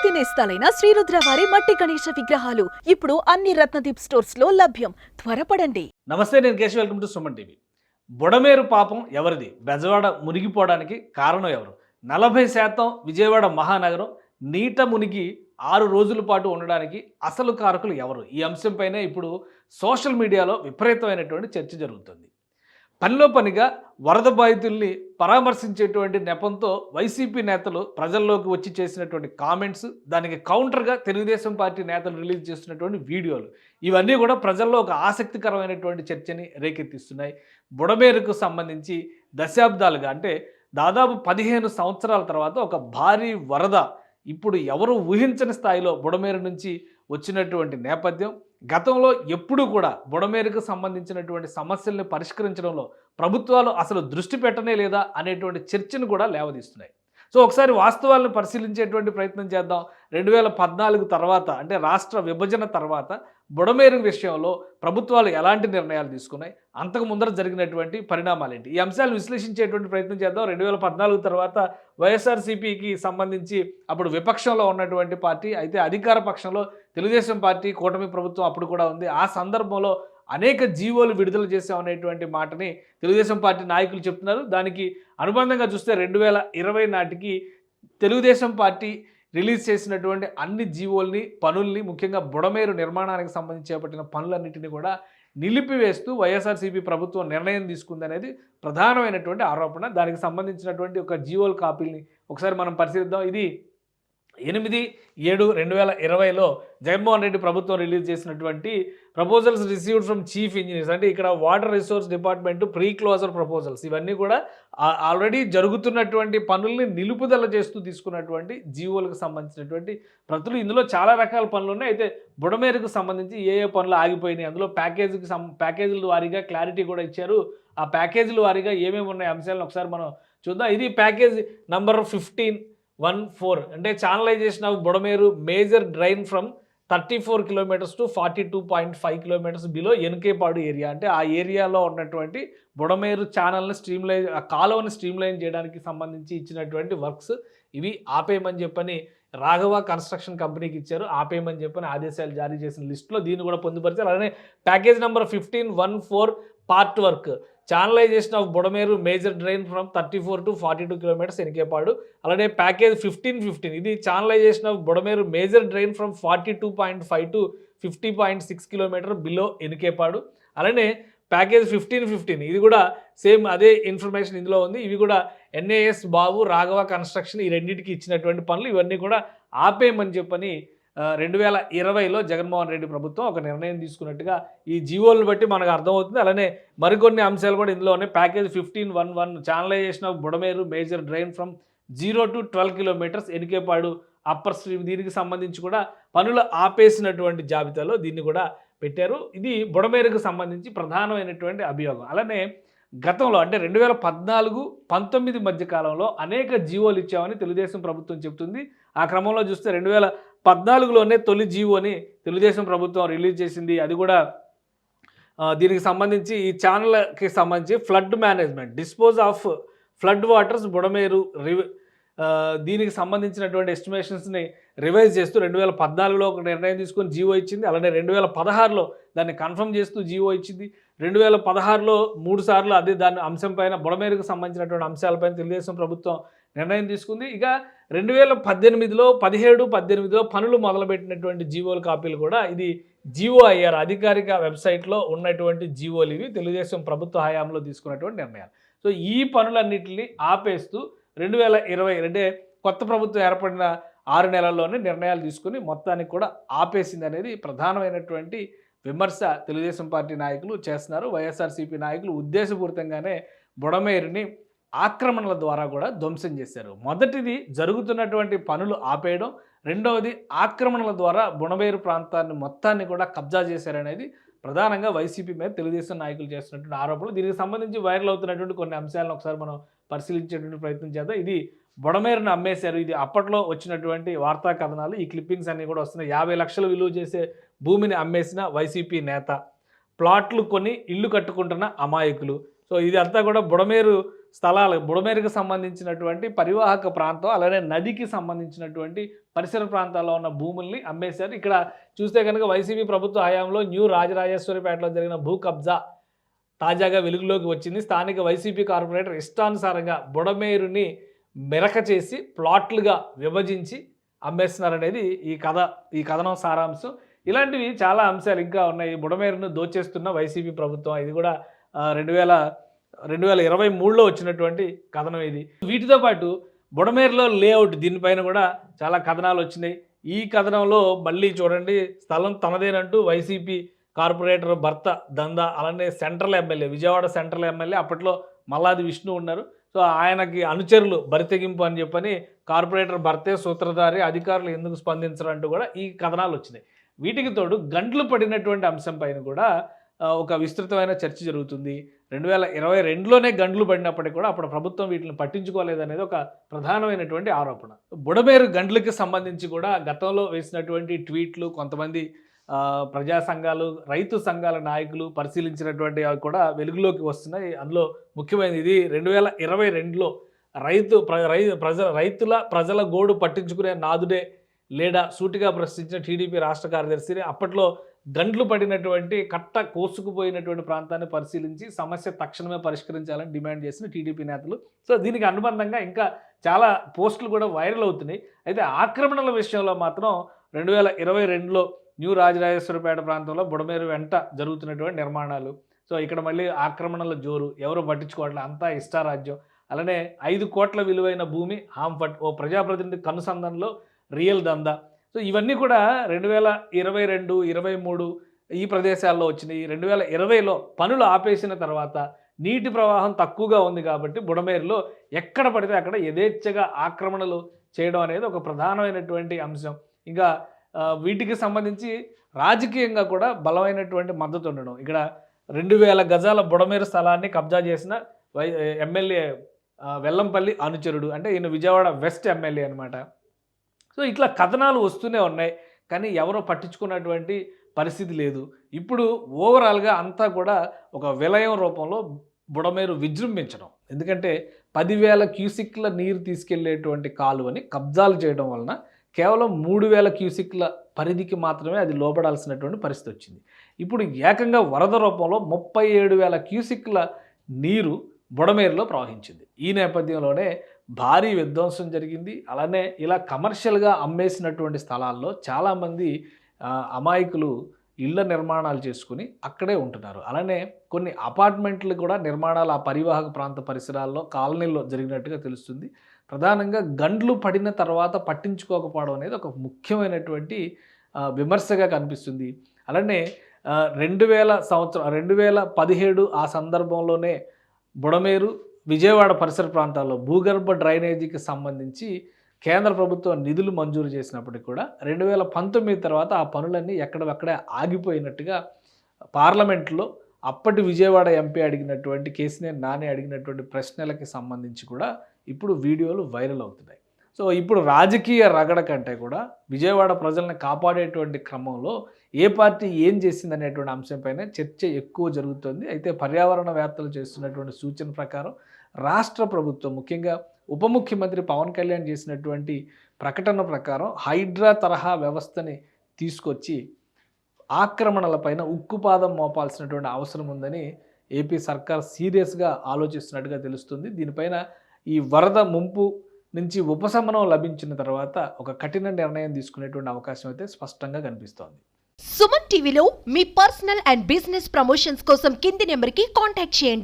అత్యధిక నేస్తాలైన శ్రీరుద్ర వారి మట్టి గణేష విగ్రహాలు. ఇప్పుడు అన్ని రత్నదీప్ స్టోర్స్లో లభ్యం. త్వరపడండి. నమస్తే నేను Keshav. Welcome to Suman TV. Budameru పాపం ఎవరిది? బెజవాడ మునిగిపోవడానికి కారణం ఎవరు? నలభై శాతం విజయవాడ మహానగరం నీట మునిగి ఆరు రోజుల పాటు ఉండడానికి అసలు కారకులు ఎవరు? ఈ అంశంపైనే ఇప్పుడు సోషల్ మీడియాలో విపరీతమైనటువంటి చర్చ జరుగుతుంది. పనిలో పనిగా వరద బాధితుల్ని పరామర్శించేటువంటి నెపంతో వైసీపీ నేతలు ప్రజల్లోకి వచ్చి చేసినటువంటి కామెంట్స్ దానికి కౌంటర్గా తెలుగుదేశం పార్టీ నేతలు రిలీజ్ చేస్తున్నటువంటి వీడియోలు. ఇవన్నీ కూడా ప్రజల్లో ఒక ఆసక్తికరమైనటువంటి చర్చని రేకెత్తిస్తున్నాయి. బుడమేరుకు సంబంధించి దశాబ్దాలుగా అంటే దాదాపు పదిహేను సంవత్సరాల తర్వాత ఒక భారీ వరద ఇప్పుడు ఎవరు ఊహించని స్థాయిలో బుడమేరు నుంచి వచ్చినటువంటి నేపథ్యం గతంలో ఎప్పుడూ కూడా బుడమేరుకు సంబంధించినటువంటి సమస్యల్ని పరిష్కరించడంలో ప్రభుత్వాలు అసలు దృష్టి పెట్టనే లేదా అనేటువంటి చర్చను కూడా లేవదీస్తున్నాయి. సో ఒకసారి వాస్తవాలను పరిశీలించేటువంటి ప్రయత్నం చేద్దాం. రెండు వేల పద్నాలుగు తర్వాత అంటే రాష్ట్ర విభజన తర్వాత బుడమేరు విషయంలో ప్రభుత్వాలు ఎలాంటి నిర్ణయాలు తీసుకున్నాయి? అంతకు ముందర జరిగినటువంటి పరిణామాలు ఏంటి ఈ అంశాలు విశ్లేషించేటువంటి ప్రయత్నం చేద్దాం. రెండు వేల పద్నాలుగు తర్వాత వైఎస్ఆర్సీపీకి సంబంధించి అప్పుడు విపక్షంలో ఉన్నటువంటి పార్టీ అయితే అధికార పక్షంలో తెలుగుదేశం పార్టీ కూటమి ప్రభుత్వం అప్పుడు కూడా ఉంది. ఆ సందర్భంలో అనేక జీవోలు విడుదల చేసామనేటువంటి మాటని తెలుగుదేశం పార్టీ నాయకులు చెప్తున్నారు. దానికి అనుబంధంగా చూస్తే రెండు వేల ఇరవై నాటికి తెలుగుదేశం పార్టీ రిలీజ్ చేసినటువంటి అన్ని జీవోల్ని పనుల్ని ముఖ్యంగా బుడమేరు నిర్మాణానికి సంబంధించి చేపట్టిన పనులన్నింటినీ కూడా నిలిపివేస్తూ వైఎస్ఆర్సీపీ ప్రభుత్వం నిర్ణయం తీసుకుందనేది ప్రధానమైనటువంటి ఆరోపణ. దానికి సంబంధించినటువంటి ఒక జీవోల్ కాపీని ఒకసారి మనం పరిశీలిద్దాం. ఇది ఎనిమిది ఏడు రెండు వేల ఇరవైలో జగన్మోహన్ రెడ్డి ప్రభుత్వం రిలీజ్ చేసినటువంటి proposals received from chief engineers అంటే ఇక్కడ water resource department pre closure proposals ఇవన్నీ కూడా ఆల్రెడీ జరుగుతున్నటువంటి పనుల్ని నిలుపుదల చేస్తూ తీసుకున్నటువంటి జీవోలకు సంబంధించినటువంటి ప్రతులు. ఇందులో చాలా రకాల పనులు ఉన్నాయి. అయితే బుడమేరుకు సంబంధించి ఏ ఏ పనులు ఆగిపోయినాయి? అందులో ప్యాకేజీకి సం ప్యాకేజీల వారీగా క్లారిటీ కూడా ఇచ్చారు. ఆ ప్యాకేజీల వారీగా ఏమేమి ఉన్నాయి? అంశాలను ఒకసారి మనం చూద్దాం. ఇది package number fifteen one four అంటే channelisation of Budameru major drain from thirty four kilometres to forty two point five kilometres below Enikepadu area అంటే ఆ ఏరియాలో ఉన్నటువంటి బుడమేరు ఛానల్ని స్ట్రీమ్లైన్ ఆ కాలువని స్ట్రీమ్లైన్ చేయడానికి సంబంధించి ఇచ్చినటువంటి వర్క్స్ ఇవి ఆపేయమని చెప్పని రాఘవ కన్స్ట్రక్షన్ కంపెనీకి ఇచ్చారు ఆపేయమని చెప్పని ఆదేశాలు జారీ చేసిన లిస్టులో దీన్ని కూడా పొందుపరిచారు. అలానే package number fifteen one four part work channelisation of Budameru major drain from thirty four to forty two kilometres Enikepadu. అలానే ప్యాకేజ్ ఫిఫ్టీన్ ఫిఫ్టీన్ ఇది channelisation of Budameru major drain from forty two point five to fifty point six kilometre below Enikepadu. అలానే package fifteen fifteen. ఇది కూడా same అదే information ఇందులో ఉంది. ఇవి కూడా ఎన్ఏఎస్ బాబు రాఘవ కన్స్ట్రక్షన్ ఈ రెండింటికి ఇచ్చినటువంటి పనులు. ఇవన్నీ కూడా ఆపేయమని చెప్పని రెండు వేల ఇరవైలో జగన్మోహన్ రెడ్డి ప్రభుత్వం ఒక నిర్ణయం తీసుకున్నట్టుగా ఈ జీవోలను బట్టి మనకు అర్థమవుతుంది. అలానే మరికొన్ని అంశాలు కూడా ఇందులోనే. Package fifteen one one channelisation of Budameru major drain from zero to twelve kilometres Enikepadu upper stream. దీనికి సంబంధించి కూడా పనులు ఆపేసినటువంటి జాబితాలో దీన్ని కూడా పెట్టారు. ఇది బుడమేరుకు సంబంధించి ప్రధానమైనటువంటి అభియోగం. అలానే గతంలో అంటే రెండు వేల పద్నాలుగు పంతొమ్మిది మధ్య కాలంలో అనేక జీవోలు ఇచ్చామని తెలుగుదేశం ప్రభుత్వం చెబుతుంది. ఆ క్రమంలో చూస్తే రెండు వేల పద్నాలుగులోనే తొలి జీవోని తెలుగుదేశం ప్రభుత్వం రిలీజ్ చేసింది. అది కూడా దీనికి సంబంధించి ఈ ఛానల్కి సంబంధించి flood management dispose of flood waters Budameru river దీనికి సంబంధించినటువంటి ఎస్టిమేషన్స్ని రివైజ్ చేస్తూ రెండు వేల పద్నాలుగులో ఒక నిర్ణయం తీసుకొని జీవో ఇచ్చింది. అలానే రెండు వేల పదహారులో దాన్ని కన్ఫర్మ్ చేస్తూ జీవో ఇచ్చింది. రెండు వేల పదహారులో మూడు సార్లు అదే దాని అంశం పైన బుడమేరుకు సంబంధించినటువంటి అంశాలపైన తెలుగుదేశం ప్రభుత్వం నిర్ణయం తీసుకుంది. ఇక రెండు వేల పద్దెనిమిదిలో పదిహేడు పద్దెనిమిదిలో పనులు మొదలుపెట్టినటువంటి జీవోల కాపీలు కూడా ఇది జీవో అయ్యారు. అధికారిక వెబ్సైట్లో ఉన్నటువంటి జీవోలు ఇవి. తెలుగుదేశం ప్రభుత్వ హయాంలో తీసుకున్నటువంటి నిర్ణయాలు. సో ఈ పనులన్నింటినీ ఆపేస్తూ రెండు వేల ఇరవై అంటే కొత్త ప్రభుత్వం ఏర్పడిన ఆరు నెలల్లోనే నిర్ణయాలు తీసుకుని మొత్తానికి కూడా ఆపేసింది అనేది ప్రధానమైనటువంటి విమర్శ తెలుగుదేశం పార్టీ నాయకులు చేస్తున్నారు. వైఎస్ఆర్సీపీ నాయకులు ఉద్దేశపూరితంగానే బుడమేరుని ఆక్రమణల ద్వారా కూడా ధ్వంసం చేశారు. మొదటిది జరుగుతున్నటువంటి పనులు ఆపేయడం రెండవది ఆక్రమణల ద్వారా బుణబేరు ప్రాంతాన్ని మొత్తాన్ని కూడా కబ్జా చేశారనేది ప్రధానంగా వైసీపీ మీద తెలుగుదేశం నాయకులు చేస్తున్నటువంటి ఆరోపణలు. దీనికి సంబంధించి వైరల్ అవుతున్నటువంటి కొన్ని అంశాలను ఒకసారి మనం పరిశీలించేటువంటి ప్రయత్నం చేద్దాం. ఇది బుడమేరును అమ్మేశారు. ఇది అప్పట్లో వచ్చినటువంటి వార్తా కథనాలు. ఈ క్లిప్పింగ్స్ అన్నీ కూడా వస్తున్నాయి. యాభై లక్షలు విలువ చేసే భూమిని అమ్మేసిన వైసీపీ నేత. ప్లాట్లు కొని ఇల్లు కట్టుకుంటున్న అమాయకులు. సో ఇది అంతా కూడా బుడమేరు స్థలాలు బుడమేరుకు సంబంధించినటువంటి పరివాహక ప్రాంతం అలానే నదికి సంబంధించినటువంటి పరిసర ప్రాంతాల్లో ఉన్న భూముల్ని అమ్మేశారు. ఇక్కడ చూస్తే కనుక వైసీపీ ప్రభుత్వ హయాంలో న్యూ రాజరాజేశ్వరిపేటలో జరిగిన భూ కబ్జా తాజాగా వెలుగులోకి వచ్చింది. స్థానిక వైసీపీ కార్పొరేటర్ ఇష్టానుసారంగా బుడమేరుని మెరక చేసి ప్లాట్లుగా విభజించి అమ్మేస్తున్నారనేది ఈ కథ ఈ కథనం సారాంశం. ఇలాంటివి చాలా అంశాలు ఇంకా ఉన్నాయి. బుడమేరును దోచేస్తున్న వైసీపీ ప్రభుత్వం ఇది కూడా రెండు వేల రెండు వేల ఇరవై మూడులో వచ్చినటువంటి కథనం ఇది. వీటితో పాటు బుడమేరులో లేఅవుట్ దీనిపైన కూడా చాలా కథనాలు వచ్చినాయి. ఈ కథనంలో మళ్ళీ చూడండి స్థలం తనదేనంటూ వైసీపీ కార్పొరేటర్ భర్త దందా అలానే central MLA Vijayawada central MLA అప్పట్లో మల్లాది విష్ణు ఉన్నారు. సో ఆయనకి అనుచరులు బరితెగింపు అని చెప్పని కార్పొరేటర్ భర్తే సూత్రధారి అధికారులు ఎందుకు స్పందించరంటూ కూడా ఈ కథనాలు వచ్చినాయి. వీటికి తోడు గంటలు పడినటువంటి అంశం పైన కూడా ఒక విస్తృతమైన చర్చ జరుగుతుంది. రెండు వేల ఇరవై రెండులోనే గండ్లు పడినప్పటికీ కూడా అప్పుడు ప్రభుత్వం వీటిని పట్టించుకోలేదనేది ఒక ప్రధానమైనటువంటి ఆరోపణ. బుడమేరు గండ్లకి సంబంధించి కూడా గతంలో వేసినటువంటి ట్వీట్లు కొంతమంది ప్రజా సంఘాలు రైతు సంఘాల నాయకులు పరిశీలించినటువంటి అవి కూడా వెలుగులోకి వస్తున్నాయి. అందులో ముఖ్యమైనది ఇది. రెండు వేల ఇరవై రెండులో రైతు ప్ర రై ప్రజల రైతుల ప్రజల గోడు పట్టించుకునే నాదుడే లేడా సూటిగా ప్రశ్నించిన టీడీపీ రాష్ట్ర కార్యదర్శిని. అప్పట్లో గండ్లు పడినటువంటి కట్ట కోసుకుపోయినటువంటి ప్రాంతాన్ని పరిశీలించి సమస్య తక్షణమే పరిష్కరించాలని డిమాండ్ చేసిన టీడీపీ నేతలు. సో దీనికి అనుబంధంగా ఇంకా చాలా పోస్టులు కూడా వైరల్ అవుతున్నాయి. అయితే ఆక్రమణల విషయంలో మాత్రం రెండు వేల ఇరవై రెండులో న్యూ రాజరాజేశ్వరపేట ప్రాంతంలో బుడమేరు వెంట జరుగుతున్నటువంటి నిర్మాణాలు. సో ఇక్కడ మళ్ళీ ఆక్రమణల జోరు ఎవరు పట్టించుకోవట్లే అంతా ఇష్టారాజ్యం. అలానే ఐదు కోట్ల విలువైన భూమి హాంఫట్ ఓ ప్రజాప్రతినిధి కనుసంధానంలో రియల్ దందా. సో ఇవన్నీ కూడా రెండు వేల ఇరవై రెండు ఇరవై మూడు ఈ ప్రదేశాల్లో వచ్చినాయి. రెండు వేల ఇరవైలో పనులు ఆపేసిన తర్వాత నీటి ప్రవాహం తక్కువగా ఉంది కాబట్టి బుడమేరులో ఎక్కడ పడితే అక్కడ యథేచ్ఛగా ఆక్రమణలు చేయడం అనేది ఒక ప్రధానమైనటువంటి అంశం. ఇంకా వీటికి సంబంధించి రాజకీయంగా కూడా బలమైనటువంటి మద్దతు ఉండడం. ఇక్కడ రెండు వేల గజాల బుడమేరు స్థలాన్ని కబ్జా చేసిన వై ఎమ్మెల్యే వెల్లంపల్లి అనుచరుడు అంటే ఈయన విజయవాడ వెస్ట్ ఎమ్మెల్యే అనమాట సో ఇట్లా కథనాలు వస్తూనే ఉన్నాయి. కానీ ఎవరో పట్టించుకున్నటువంటి పరిస్థితి లేదు. ఇప్పుడు ఓవరాల్గా అంతా కూడా ఒక విలయం రూపంలో బుడమేరు విజృంభించడం. ఎందుకంటే పదివేల క్యూసిక్ల నీరు తీసుకెళ్ళేటువంటి కాలువని కబ్జాలు చేయడం వలన కేవలం మూడు వేల క్యూసిక్ల పరిధికి మాత్రమే అది లోపడాల్సినటువంటి పరిస్థితి వచ్చింది. ఇప్పుడు ఏకంగా వరద రూపంలో ముప్పై ఏడు వేల క్యూసిక్ల నీరు బుడమేరులో ప్రవహించింది. ఈ నేపథ్యంలోనే భారీ విధ్వంసం జరిగింది. అలానే ఇలా కమర్షియల్గా అమ్మేసినటువంటి స్థలాల్లో చాలామంది అమాయకులు ఇళ్ళ నిర్మాణాలు చేసుకుని అక్కడే ఉంటున్నారు. అలానే కొన్ని అపార్ట్మెంట్లు కూడా నిర్మాణాలు ఆ పరివాహక ప్రాంత పరిసరాల్లో కాలనీల్లో జరిగినట్టుగా తెలుస్తుంది. ప్రధానంగా గండ్లు పడిన తర్వాత పట్టించుకోకపోవడం అనేది ఒక ముఖ్యమైనటువంటి విమర్శగా కనిపిస్తుంది. అలానే రెండు వేల సంవత్సరం రెండు వేల పదిహేడు ఆ సందర్భంలోనే బుడమేరు విజయవాడ పరిసర ప్రాంతాల్లో భూగర్భ డ్రైనేజీకి సంబంధించి కేంద్ర ప్రభుత్వం నిధులు మంజూరు చేసినప్పటికీ కూడా రెండు వేల పంతొమ్మిది తర్వాత ఆ పనులన్నీ ఎక్కడవక్కడే ఆగిపోయినట్టుగా పార్లమెంట్లో అప్పటి విజయవాడ ఎంపీ అడిగినటువంటి కేసీనేని నాని అడిగినటువంటి ప్రశ్నలకి సంబంధించి కూడా ఇప్పుడు వీడియోలు వైరల్ అవుతున్నాయి. సో ఇప్పుడు రాజకీయ రగడ కంటే కూడా విజయవాడ ప్రజల్ని కాపాడేటువంటి క్రమంలో ఏ పార్టీ ఏం చేసింది అనేటువంటి అంశంపైన చర్చ ఎక్కువ జరుగుతుంది. అయితే పర్యావరణ వ్యాప్తలు చేస్తున్నటువంటి సూచన ప్రకారం రాష్ట్ర ప్రభుత్వం ముఖ్యంగా ఉప ముఖ్యమంత్రి పవన్ కళ్యాణ్ చేసినటువంటి ప్రకటన ప్రకారం హైడ్రా తరహా వ్యవస్థని తీసుకొచ్చి ఆక్రమణలపైన ఉక్కుపాదం మోపాల్సినటువంటి అవసరం ఉందని ఏపీ సర్కార్ సీరియస్గా ఆలోచిస్తున్నట్టుగా తెలుస్తుంది. దీనిపైన ఈ వరద ముంపు నుంచి ఉపశమనం లభించిన తర్వాత ఒక కఠిన నిర్ణయం తీసుకునేటువంటి అవకాశం అయితే స్పష్టంగా కనిపిస్తోంది. సుమన్ టీవీలో మీ పర్సనల్ అండ్ బిజినెస్ ప్రమోషన్స్ కోసం కింది నెంబర్కి కాంటాక్ట్ చేయండి.